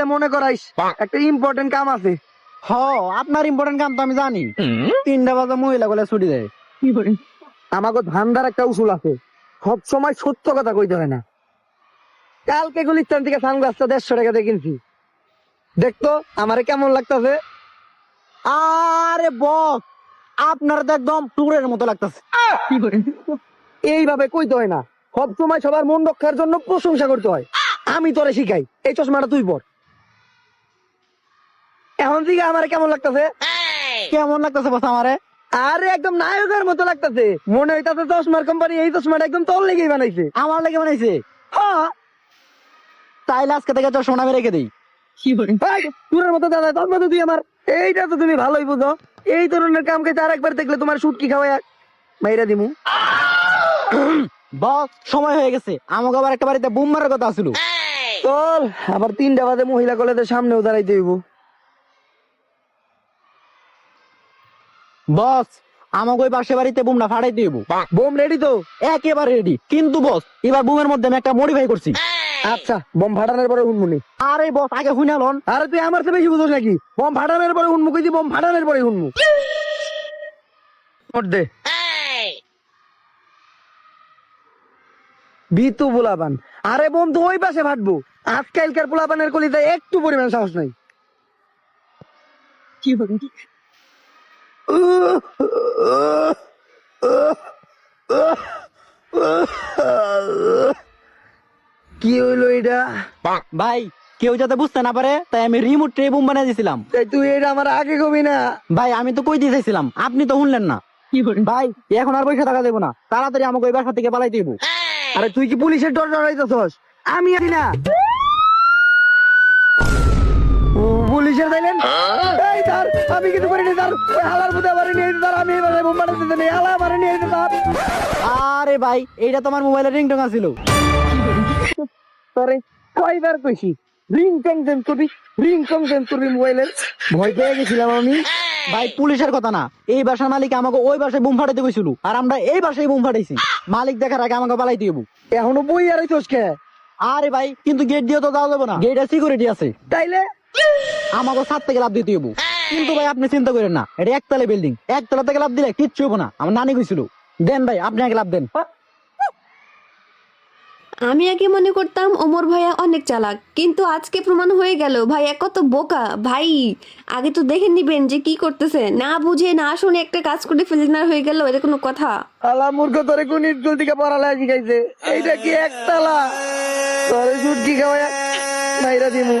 বাজলে মনে করাইস একটা ইম্পর্টেন্ট কাম আছে। হ আপনার ইম্পর্টেন্ট কাম তো আমি জানি। তিনটা বাজে মহিলা গুলো ছুটি দেয়। আমাকে ধান্দার একটা উসুল আছে। সব সময় সত্য কথা কইতে হয় না। কালকে গুলিস্তান থেকে সানগ্লাসটা দেড়শো টাকা দিয়ে কিনছি। দেখতো আমারে কেমন লাগতাছে? আরে বস আপনার তো একদম টুরের মতো লাগতেছে। এইভাবে কইতে হয় না। সব সময় সবার মন রক্ষার জন্য প্রশংসা করতে হয়। আমি তোরে শিখাই। এই চশমাটা তুই পর। এখন থেকে আমার কেমন লাগতাছে? কেমন লাগতেছে বস আমারে? আরে একদম নায়কের মতো লাগতাছে। মনে হইতাছে চশমার কোম্পানি এই চশমাটা একদম তোর লেগেই বানাইছে। আমার লেগে বানাইছে? হ্যাঁ তাইলে আজকে থেকে তো সোনা রেখে দিই। এই, মতো দাদা তোর মতো তুই আমার। এইটা তো তুমি ভালোই বুঝো। এই ধরনের কাম কাজ আর একবার দেখলে তোমার শুটকি খাওয়াই মাইরা দিমু। বস সময় হয়ে গেছে। আমাকে আবার একটা বাড়িতে বুম মারার কথা ছিল চল আবার তিনটা বাজে মহিলা কলেজের সামনেও দাঁড়াইতে হইব। বস আমাকে ওই পাশে বাড়িতে বুমটা ফাটাই দিব। বোম রেডি তো? একেবারে রেডি কিন্তু বস এবার বুমের মধ্যে আমি একটা মডিফাই করছি। আচ্ছা। বোম ফাটানোর পরে হুনমুনি আরে বস আগে হুইনালন আরে তুই আমার চেয়ে বেশি বুঝোস নাকি? বোম ফাটানোর পরে হুনমু কইছি বোম ফাটানোর পরে হুনমু দে। বিতু পোলাপান। আরে বন্ধু ওই পাশে ফাটবো। আজকালকার পোলাপানের কলিতে একটু পরিমাণ সাহস নাই। কি হইল এটা? ভাই কেউ যাতে বুঝতে না পারে তাই আমি রিমোট ট্রে বুম বানিয়ে দিয়েছিলাম তাই তুই এটা আমার আগে কবি না। ভাই আমি তো কই দিয়ে চাইছিলাম আপনি তো শুনলেন না। ভাই এখন আর পয়সা টাকা দেবো না। তাড়াতাড়ি আমাকে ওই বাসা থেকে পালাই দিব। আরে তুই কি পুলিশের ডর ডরাইতেছস আমি আছি না। ও, পুলিশের তাইলেন? এই স্যার হালার নিয়ে আমি এবারে নেই হালা নিয়ে আরে ভাই এইটা তোমার মোবাইলের রিংটং ছিল তোরে কয়বার কইছি দেন দেন মোবাইলের। ভয় পেয়ে গেছিলাম আমি। ভাই পুলিশের কথা না এই বাসার মালিক আমাকে ওই বাসায় বুম ফাটাইতে কইছিল আর আমরা এই বাসায় বুম ফাটাইছি। মালিক দেখার আগে আমাকে পালাই দিব এখনও বই আর হইতোস কে আরে ভাই কিন্তু গেট দিয়ে তো যাওয়া যাবে না। গেটের সিকিউরিটি আছে। তাইলে? আমাকে সাত থেকে লাভ দিতে হব কিন্তু ভাই আপনি চিন্তা করেন না। এটা একতলা বিল্ডিং একতলা থেকে লাভ দিলে কিচ্ছু হব না। আমার নানি কইছিল। দেন ভাই আপনি আগে লাভ দেন। আমি আগে মনে করতাম ওমর ভাইয়া অনেক চালাক। কিন্তু আজকে প্রমাণ হয়ে গেল ভাইয়া কত বোকা। ভাই আগে তো দেখে নিবেন যে কি করতেছে। না বুঝে না শুনে একটা কাজ করে ফেলেন আর হয়ে গেল এটা কোনো কথা। আলা মূর্খ তোরে কোন স্কুল থেকে পড়ালেখা শিখাইছে? এইটা কি একতলা? তোরে সুটকি খাওয়া মাইরা দিমু।